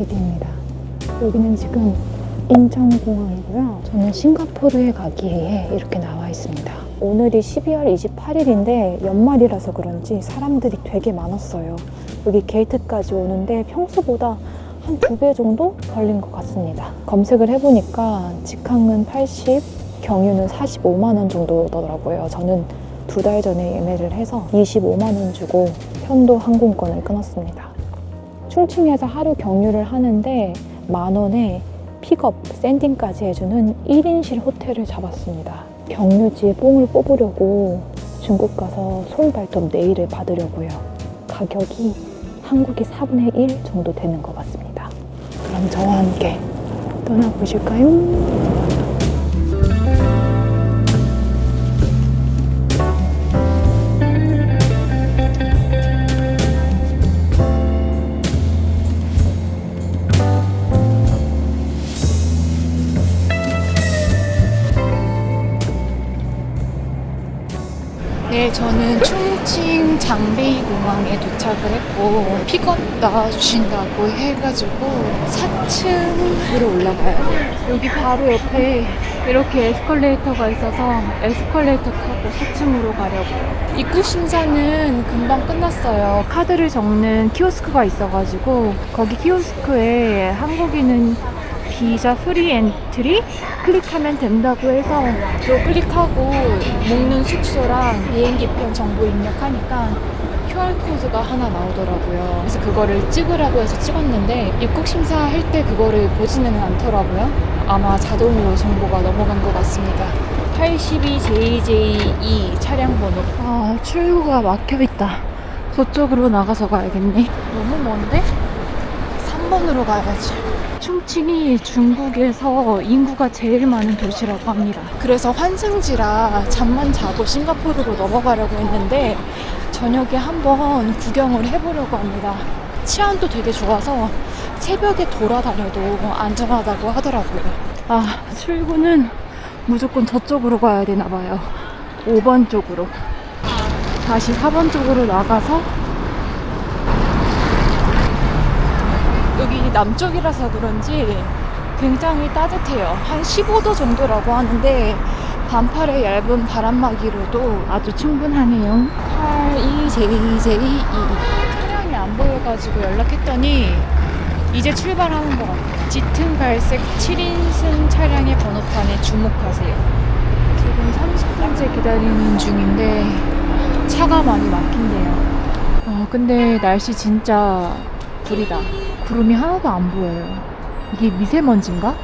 LTD입니다. 여기는 지금 인천공항이고요. 저는 싱가포르에 가기 위해 이렇게 나와 있습니다. 오늘이 12월 28일인데 연말이라서 그런지 사람들이 되게 많았어요. 여기 게이트까지 오는데 평소보다 한 두 배 정도 걸린 것 같습니다. 검색을 해보니까 직항은 80, 경유는 45만 원 정도더라고요. 저는 두 달 전에 예매를 해서 25만 원 주고 편도 항공권을 끊었습니다. 충칭에서 하루 경유를 하는데 만 원에 픽업, 샌딩까지 해주는 1인실 호텔을 잡았습니다. 경유지에 뽕을 뽑으려고 중국 가서 서울 발톱 네일을 받으려고요. 가격이 한국의 4분의 1 정도 되는 것 같습니다. 그럼 저와 함께 떠나보실까요? 충칭 장베이 공항에 도착을 했고 픽업 나와주신다고 해가지고 4층으로 올라가야 돼요. 여기 바로 옆에 이렇게 에스컬레이터가 있어서 에스컬레이터 타고 4층으로 가려고요. 입국 심사는 금방 끝났어요. 카드를 적는 키오스크가 있어가지고 거기 키오스크에 한국인은 비자 프리 엔트리 클릭하면 된다고 해서 그거 클릭하고 먹는 숙소랑 비행기표 정보 입력하니까 QR코드가 하나 나오더라고요. 그래서 그거를 찍으라고 해서 찍었는데 입국 심사할 때 그거를 보지는 않더라고요. 아마 자동으로 정보가 넘어간 것 같습니다. 82JJ2 차량 번호. 아, 출구가 막혀 있다. 저쪽으로 나가서 가야겠네. 너무 먼데? 3번으로 가야지. 충칭이 중국에서 인구가 제일 많은 도시라고 합니다. 그래서 환승지라 잠만 자고 싱가포르로 넘어가려고 했는데 저녁에 한번 구경을 해보려고 합니다. 치안도 되게 좋아서 새벽에 돌아다녀도 안전하다고 하더라고요. 아, 출구는 무조건 저쪽으로 가야 되나 봐요. 5번 쪽으로. 다시 4번 쪽으로 나가서 남쪽이라서 그런지 굉장히 따뜻해요. 한 15도 정도라고 하는데 반팔에 얇은 바람막이로도 아주 충분하네요. 82JJ2 차량이 안 보여가지고 연락했더니 이제 출발하는 것 같아요. 짙은 갈색 7인승 차량의 번호판에 주목하세요. 지금 30분째 기다리는 중인데 차가 많이 막힌대요. 아 근데 날씨 진짜 구리다. 구름이 하나도 안 보여요. 이게 미세먼지인가?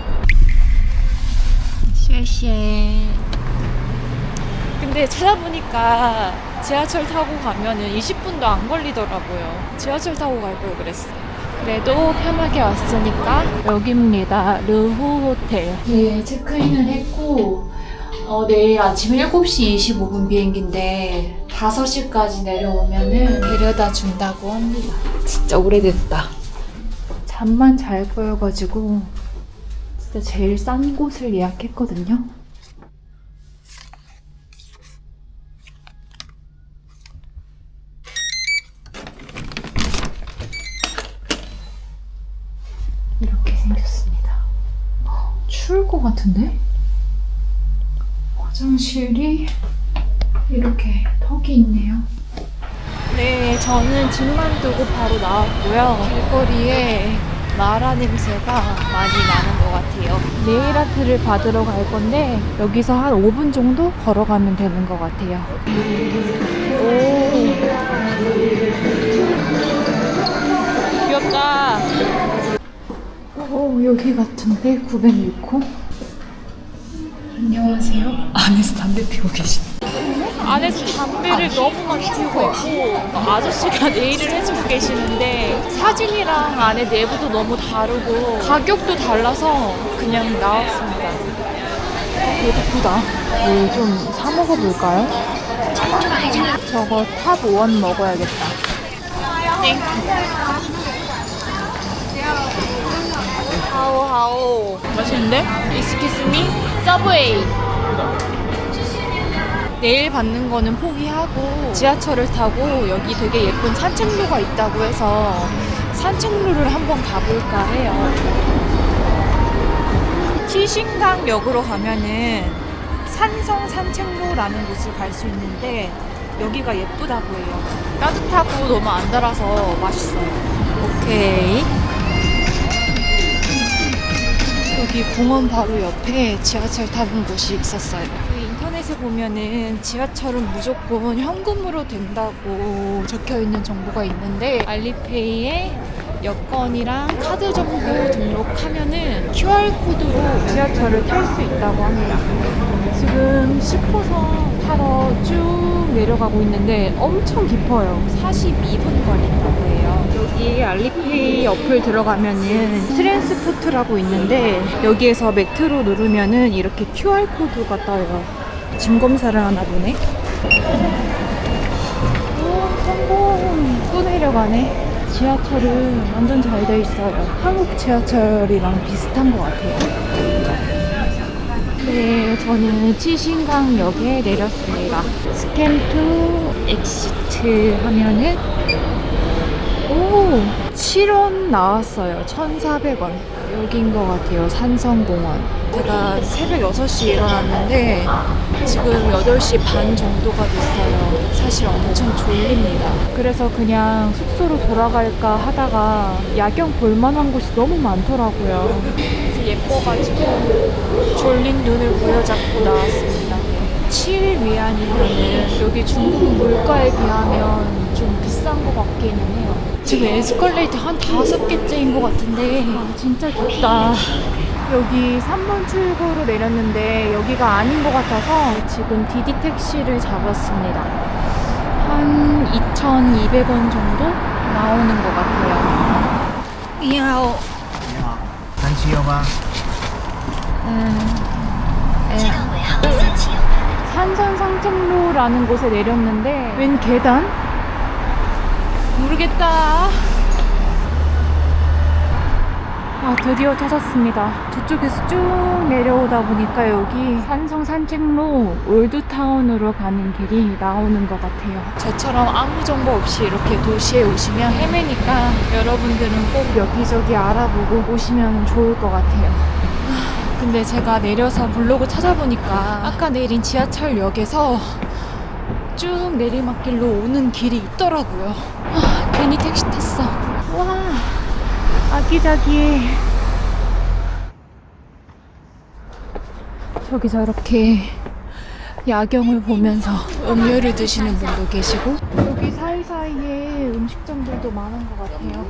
쉐쉐. 근데 찾아보니까 지하철 타고 가면은 20분도 안 걸리더라고요. 지하철 타고 갈 걸 그랬어. 그래도 편하게 왔으니까 여기입니다. 르후 호텔. 네, 체크인을 했고 어, 내일 아침 7시 25분 비행기인데 5시까지 내려오면은 데려다 준다고 합니다. 진짜 오래됐다. 잠만 잘 거여가지고 진짜 제일 싼 곳을 예약했거든요. 이렇게 생겼습니다. 헉, 추울 것 같은데? 화장실이 이렇게 턱이 있네요. 네, 저는 짐만 두고 바로 나왔고요. 길거리에 마라 냄새가 많이 나는 것 같아요. 네일 아트를 받으러 갈 건데 여기서 한 5분 정도 걸어가면 되는 것 같아요. 오, 귀엽다. 오, 여기 같은데 906호. 안녕하세요. 안에서 담배 피우고 계시. 안에서 담배를 너무 많이 피우고 있고 아저씨가 네일을 해주고 계시는데 사진이랑 안에 내부도 너무 다르고 가격도 달라서 그냥 나왔습니다. 예쁘다. 뭘좀사 먹어볼까요? 저거 탑원 먹어야겠다. 땡. 하오 하오. 맛있는데? 이스키스미 서브웨이. 내일 받는 거는 포기하고 지하철을 타고 여기 되게 예쁜 산책로가 있다고 해서 산책로를 한번 가볼까 해요. 티신강역으로 가면은 산성 산책로라는 곳을 갈 수 있는데 여기가 예쁘다고 해요. 따뜻하고 너무 안 달아서 맛있어요. 오케이. 여기 공원 바로 옆에 지하철 타는 곳이 있었어요. 그 인터넷에 보면은 지하철은 무조건 현금으로 된다고 적혀 있는 정보가 있는데 알리페이에 여권이랑 카드 정보 등록하면은 QR 코드로 지하철을 탈 수 있다고 합니다. 지금 10호선 타러 쭉 내려가고 있는데 엄청 깊어요. 42분 걸린다고 해요. 여기 알리페이 어플 들어가면은 트랜스포트라고 있는데 여기에서 메트로 누르면은 이렇게 QR 코드가 떠요. 짐 검사를 하나 보네. 오, 성공! 또 내려가네. 지하철은 완전 잘 돼 있어요. 한국 지하철이랑 비슷한 것 같아요. 네, 저는 치신강역에 내렸습니다. 스캔 투 엑시트 하면은 오, 7원 나왔어요. 1,400원. 여긴 것 같아요. 산성공원. 제가 새벽 6시에 일어났는데 지금 8시 반 정도가 됐어요. 사실 엄청 졸립니다. 그래서 그냥 숙소로 돌아갈까 하다가 야경 볼만한 곳이 너무 많더라고요. 그래서 예뻐가지고 졸린 눈을 부여잡고 나왔습니다. 7일 위안이면은 여기 중국 물가에 비하면 좀 비싼 것 같기는 해요. 지금 에스컬레이터 한 다섯 개째인 것 같은데 아, 진짜 덥다. 여기 3번 출구로 내렸는데 여기가 아닌 것 같아서 지금 디디 택시를 잡았습니다. 한 2,200원 정도 나오는 것 같아요. 이하오. 이하. 단지여가. 음. 네. 산산상책로라는 곳에 내렸는데 웬 계단? 모르겠다. 아 드디어 찾았습니다. 저쪽에서 쭉 내려오다 보니까 여기 산성 산책로 올드타운으로 가는 길이 나오는 것 같아요. 저처럼 아무 정보 없이 이렇게 도시에 오시면 헤매니까 여러분들은 꼭 여기저기 알아보고 오시면 좋을 것 같아요. 근데 제가 내려서 블로그 찾아보니까 아까 내린 지하철역에서 쭉 내리막길로 오는 길이 있더라고요. 아, 괜히 택시 탔어. 와, 아기자기해. 저기 저렇게 야경을 보면서 음료를 드시는 분도 계시고 여기 사이사이에 음식점들도 많은 것 같아요.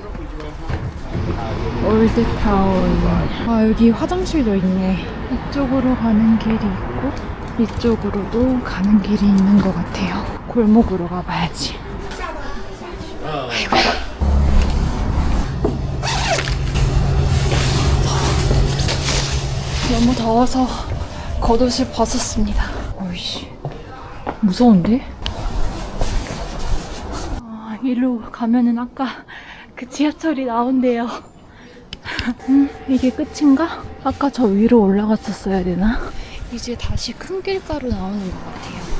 올드타운. 아, 여기 화장실도 있네. 이쪽으로 가는 길이 있고, 이쪽으로도 가는 길이 있는 것 같아요. 골목으로 가봐야지. 너무 더워서 겉옷을 벗었습니다. 어이씨. 무서운데? 아, 일로 가면은 아까 그 지하철이 나온대요. 음, 이게 끝인가? 아까 저 위로 올라갔었어야 되나? 이제 다시 큰 길가로 나오는 것 같아요.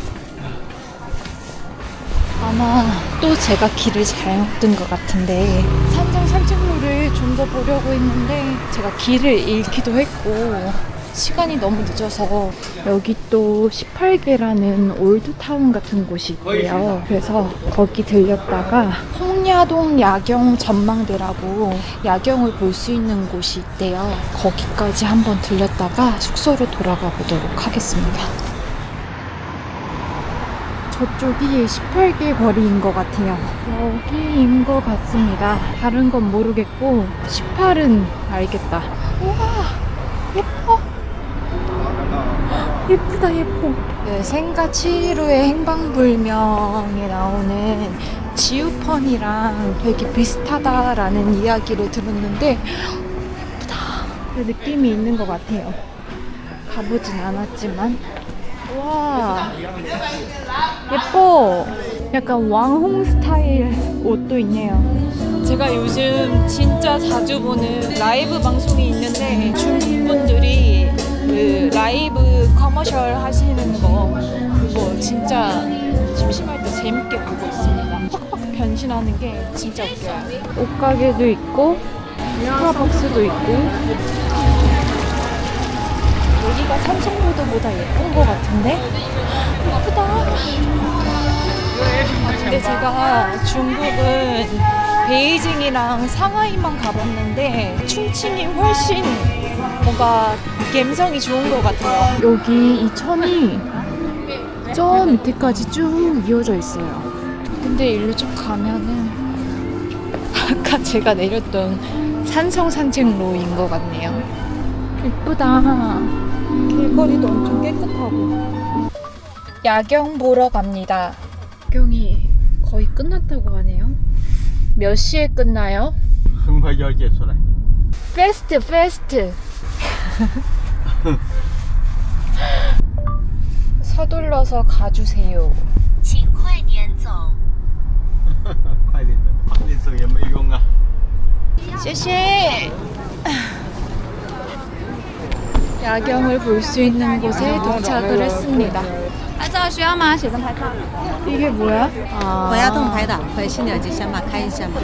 아마 또 제가 길을 잘못 든 것 같은데 산정 산책로를 좀 더 보려고 했는데 제가 길을 잃기도 했고 시간이 너무 늦어서 여기 또 18개라는 올드타운 같은 곳이 있대요. 그래서 거기 들렸다가 홍야동 야경 전망대라고 야경을 볼 수 있는 곳이 있대요. 거기까지 한번 들렸다가 숙소로 돌아가 보도록 하겠습니다. 저쪽이 18개 거리인 것 같아요. 여기인 것 같습니다. 다른 건 모르겠고 18은 알겠다. 우와 예뻐. 예쁘다 예뻐. 네, 생가 7일후의 행방불명에 나오는 지우펀이랑 되게 비슷하다라는 이야기를 들었는데 예쁘다. 그 느낌이 있는 것 같아요. 가보진 않았지만 와 예뻐. 약간 왕홍 스타일 옷도 있네요. 제가 요즘 진짜 자주 보는 라이브 방송이 있는데 중국 분들이 그 라이브 커머셜 하시는 거 그거 진짜 심심할 때 재밌게 보고 있습니다. 팍팍 변신하는 게 진짜 웃겨요. 옷가게도 있고 스타벅스도 있고 여기가 삼성보드보다 예쁜 제가 중국은 베이징이랑 상하이만 가봤는데 충칭이 훨씬 뭔가 감성이 좋은 것 같아요. 여기 이 천이 저 밑에까지 쭉 이어져 있어요. 근데 일로 쭉 가면은 아까 제가 내렸던 산성 산책로인 것 같네요. 예쁘다. 길거리도 엄청 깨끗하고. 야경 보러 갑니다. 야경이 거의 끝났다고 하네요. 몇 시에 끝나요? 很快就要结束了。 페스트 페스트. 서둘러서 가주세요. 请快点走。快点走，慢点走也没用啊。谢谢. 야경을 볼 수 있는 곳에 도착을 했습니다. 拍照需要吗？写真拍照。 이게 뭐야? 我要动拍的，回新柳机先把开一下嘛。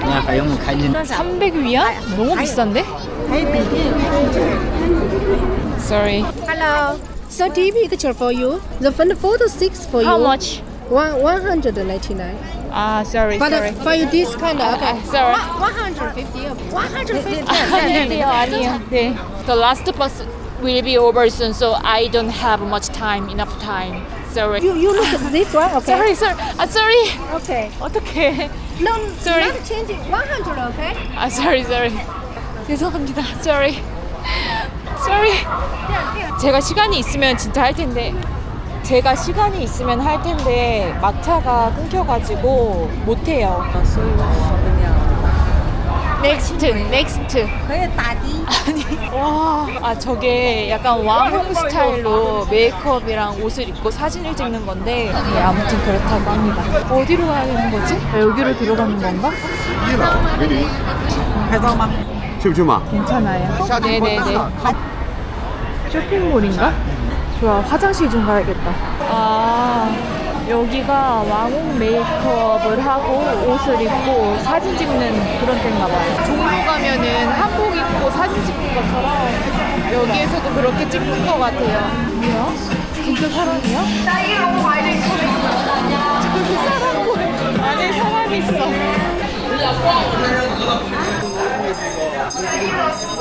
那还用开进？ 300 위안? 너무 비싼데? 还有笔电。 Sorry. Hello. So deep picture for you. The front photo six for How you. much? One one hundred ninety nine. 아, sorry, But sorry. uh, for you this kind of 아, sorry. one hundred fifty. One hundred fifty. 아니에요, 아니에요. 네. The last bus Will be over soon, so I don't have much time, enough time. Sorry. You you look at this one, okay? Sorry, sorry. 아, sorry. Okay. 어떡해. No, Sorry. not changing. One hundred, okay? 아, sorry, sorry. 죄송합니다. Sorry. Sorry. 제가 시간이 있으면 진짜 할 텐데. 제가 시간이 있으면 할 텐데 막차가 끊겨가지고 못해요. 넥스트 넥스트. 그게 다디 아니 와아 저게 약간 왕홍 스타일로 메이크업이랑 옷을 입고 사진을 찍는 건데. 네, 아무튼 그렇다고 합니다. 어디로 가야 되는 거지? 아, 여기로 들어가는 건가? 메리. 배정마 춤추마. 괜찮아요. 네네네. 네, 네. 아, 쇼핑몰인가? 좋아 화장실 좀 가야겠다. 아. 여기가 왕홍 메이크업을 하고 옷을 입고 사진 찍는 그런 데인가 봐요. 종로 가면은 한복 입고 사진 찍는 것처럼 여기에서도 그렇게 찍는 것 같아요. 뭐야? 진짜 사람이야? 저기 사람. 안에 사람이 있어.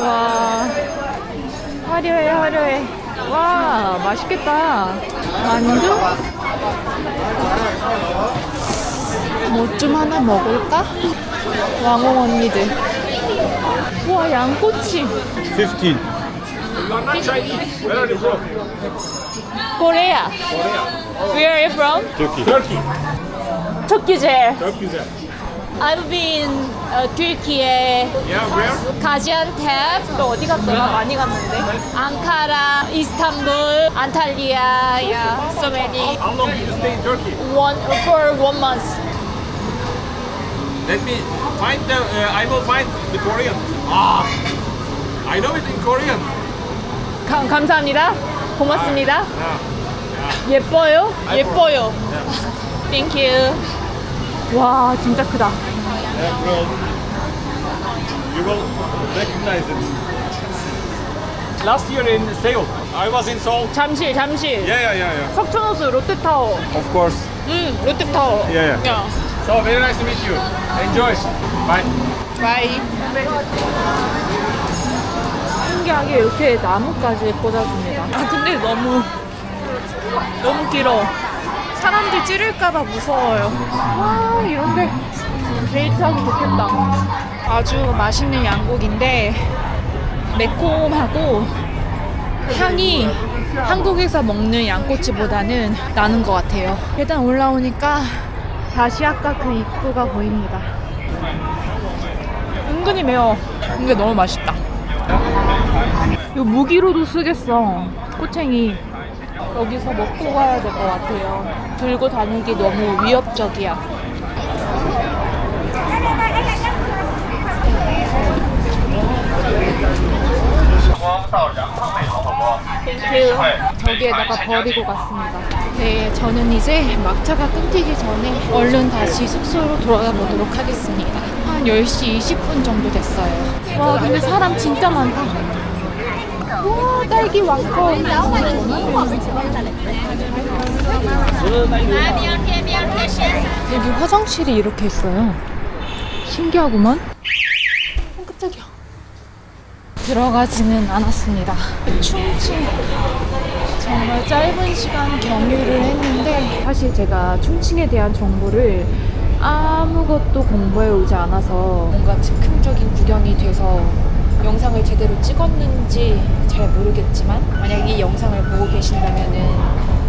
와 화려해 화려해 와 맛있겠다 만두 뭐 좀 하나 먹을까 왕홍 언니들 와 양꼬치 15. 코리아 Where are you from? Turkey. Turkey jail Turkey. I've been uh, Turkey Yeah, where? 가지안탭 또 어디 갔더라? 많이 갔는데 앙카라, 이스탄불, 안탈리아, yeah, so many. How long did you stay in Turkey? One for one month. Let me find the. Uh, I will find the Korean. Ah, I know it in Korean. 감, 감사합니다. 고맙습니다. Yeah. 예뻐요? 예뻐요. Thank you. 와 진짜 크다. Yeah, bro. You will recognize it. Last year in Seoul, I was in Seoul. 잠실 잠실. Yeah, yeah, yeah, yeah. 석촌호수 롯데타워. Of course. 응 롯데타워. Yeah, yeah. 야. So very nice to meet you. Enjoy. Bye. 바이. 신기하게 이렇게 나무까지 꽂아줍니다. 아 근데 너무 너무 길어. 사람들 찌를까봐 무서워요. 와 이런데 데이트하기 좋겠다. 아주 맛있는 양고기인데 매콤하고 향이 한국에서 먹는 양꼬치보다는 나는 것 같아요. 일단 올라오니까 다시 아까 그 입구가 보입니다. 은근히 매워. 근데 너무 맛있다. 이거 무기로도 쓰겠어. 꼬챙이. 여기서 먹고 가야 될 것 같아요. 들고 다니기 너무 위협적이야. 땡큐. 저기에다가 버리고 갔습니다. 네, 저는 이제 막차가 끊기기 전에 얼른 다시 숙소로 돌아가 보도록 하겠습니다. 한 10시 20분 정도 됐어요. 와, 근데 사람 진짜 많다. 와, 딸기 왕건. 여기 화장실이 이렇게 있어요. 신기하구만. 어, 깜짝이야. 들어가지는 않았습니다. 충칭 정말 짧은 시간 경유를 했는데 사실 제가 충칭에 대한 정보를 아무것도 공부해 오지 않아서 뭔가 즉흥적인 구경이 돼서 영상을 제대로 찍었는지 잘 모르겠지만 만약 이 영상을 보고 계신다면은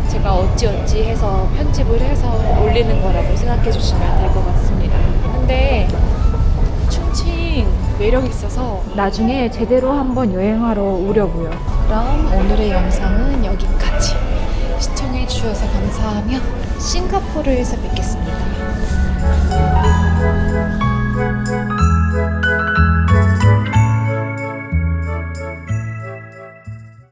제가 어찌어찌 해서 편집을 해서 올리는 거라고 생각해 주시면 될 것 같습니다. 근데 충칭 매력 있어서 나중에 제대로 한번 여행하러 오려고요. 그럼 오늘의 영상은 여기까지. 시청해 주셔서 감사하며 싱가포르에서 뵙겠습니다.